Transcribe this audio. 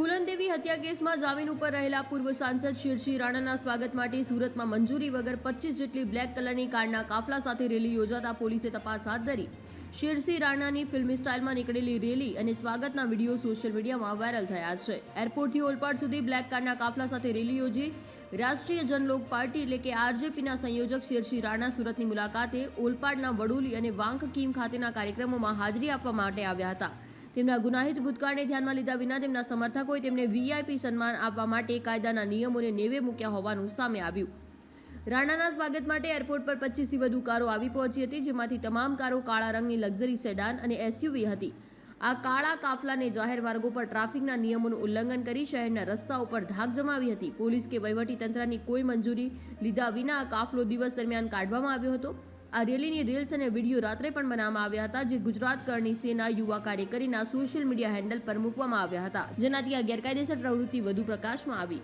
ફૂલનદેવી હત્યા કેસમાં જામીન ઉપર રહેલા પૂર્વ સાંસદ શિરસિંહ રાણાના સ્વાગત માટે સુરતમાં મંજૂરી વગર પચીસ જેટલી બ્લેક કલરની કારના કાફલા સાથે રેલી યોજાતા પોલીસે તપાસ હાથ ધરી. શિરસિંહ રાણાની ફિલ્મી સ્ટાઇલમાં નીકળેલી રેલી અને સ્વાગતના વીડિયો સોશિયલ મીડિયામાં વાયરલ થયા છે. એરપોર્ટથી ઓલપાડ સુધી બ્લેક કારના કાફલા સાથે રેલી યોજી રાષ્ટ્રીય જનલોક પાર્ટી એટલે કે આરજેપીના સંયોજક શિરસિંહ રાણા સુરતની મુલાકાતે ઓલપાડના વડોલી અને વાંક કીમ ખાતેના કાર્યક્રમોમાં હાજરી આપવા માટે આવ્યા હતા. તેમના ગુનાહિત ભૂતકાળને ધ્યાનમાં લીધા વિના તેમના સમર્થકોએ તેમને વીઆઈપી સન્માન આપવા માટે કાયદાના નિયમોને નેવે મૂક્યા હોવાનું સામે આવ્યું. રાણાના સ્વાગત માટે એરપોર્ટ પર પચીસથી વધુ કારો આવી પહોંચી હતી, જેમાંથી તમામ કારો કાળા રંગની લક્ઝરી સેડાન અને એસયુવી હતી. આ કાળા કાફલાને જાહેર માર્ગો પર ટ્રાફિકના નિયમોનું ઉલ્લંઘન કરી શહેરના રસ્તાઓ પર ધાક જમાવી હતી. પોલીસ કે વહીવટીતંત્રની કોઈ મંજૂરી લીધા વિના આ કાફલો દિવસ દરમિયાન કાઢવામાં આવ્યો હતો. આ રેલીની રીલ્સ અને વીડિયો રાત્રે પણ બનાવવામાં આવ્યા હતા, જે ગુજરાત કરણી સેના યુવા કાર્યકરીના સોશિયલ મીડિયા હેન્ડલ પર મૂકવામાં આવ્યા હતા, જેનાથી આ ગેરકાયદેસર પ્રવૃત્તિ વધુ પ્રકાશમાં આવી.